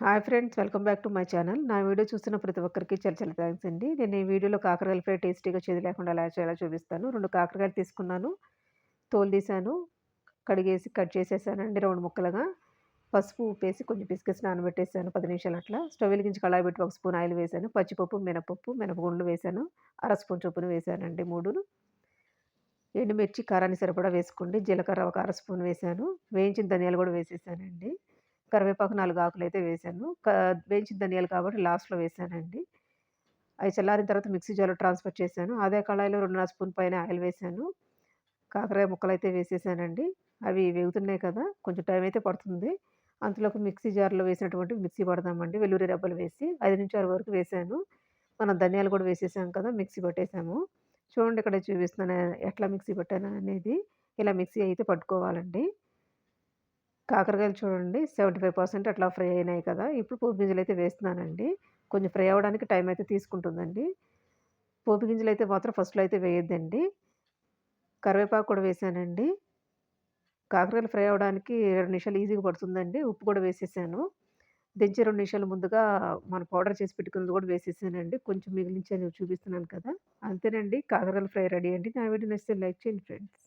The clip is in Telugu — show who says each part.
Speaker 1: Hi friends welcome back to my channel. నా వీడియో చూస్తున్న ప్రతి ఒక్కరికి చాలా చాలా థ్యాంక్స్ అండి. నేను ఈ వీడియోలో కాకరకాయలు ఫ్రై టేస్టీగా చేదు లేకుండా ఎలా చేయాలో చూపిస్తాను. రెండు కాకరకాయలు తీసుకున్నాను తోలు తీసాను కడిగేసి కట్ చేసేసానండి రెండు ముక్కలుగా. పసుపు ఉప్పేసి కొంచెం పిసికేసి నానబెట్టేసాను పది నిమిషాలు అట్లా. స్టవ్ వెలిగించి కళాయి పెట్టి ఒక స్పూన్ ఆయిల్ వేసాను పచ్చిపప్పు మినపప్పు మినపగుండ్లు వేసాను అర స్పూన్ చొప్పున వేసానండి మూడును. ఎండుమిర్చి కారాన్ని సరిపడా వేసుకోండి. జీలకర్ర ఒక అర స్పూన్ వేసాను. వేయించిన ధనియాలు కూడా వేసేసానండి. కరివేపాకు నాలుగు ఆకులు అయితే వేసాను. క వేయించిన ధనియాలు కాబట్టి లాస్ట్లో వేసానండి. అవి చల్లారిన తర్వాత మిక్సీ జార్లో ట్రాన్స్ఫర్ చేశాను. అదే కళాయిలో రెండున్నర స్పూన్ పైన ఆయిల్ వేసాను. కాకరాయ ముక్కలు అయితే వేసేసానండి. అవి వేగుతున్నాయి కదా కొంచెం టైం అయితే పడుతుంది. అందులోకి మిక్సీ జార్లో వేసినటువంటి మిక్సీ పడదామండి వెల్లుల్లి రబ్బలు వేసి ఐదు నిమిషాల వరకు వేసాను. మనం ధనియాలు కూడా వేసేసాం కదా మిక్సీ పట్టేసాము. చూడండి ఇక్కడ చూపిస్తున్నాను ఎట్లా మిక్సీ పట్టాను అనేది. ఇలా మిక్సీ అయితే పట్టుకోవాలండి. కాకరకాయలు చూడండి సెవెంటీ ఫైవ్ పర్సెంట్ అట్లా ఫ్రై అయినాయి కదా. ఇప్పుడు పోపు గింజలు అయితే వేస్తున్నానండి. కొంచెం ఫ్రై అవ్వడానికి టైం అయితే తీసుకుంటుందండి. పోపు గింజలు అయితే మాత్రం ఫస్ట్లో అయితే వేయొద్దండి. కరివేపాకు కూడా వేసానండి. కాకరకాయలు ఫ్రై అవ్వడానికి రెండు నిమిషాలు ఈజీగా పడుతుందండి. ఉప్పు కూడా వేసేసాను. దించి రెండు నిమిషాలు ముందుగా మన పౌడర్ చేసి పెట్టుకున్నది కూడా వేసేసానండి. కొంచెం మిగిలించి చూపిస్తున్నాను కదా. అంతేనండి. కాకరకాయలు ఫ్రై రెడీ అండి. నా వీడియో నచ్చితే లైక్ చేయండి ఫ్రెండ్స్.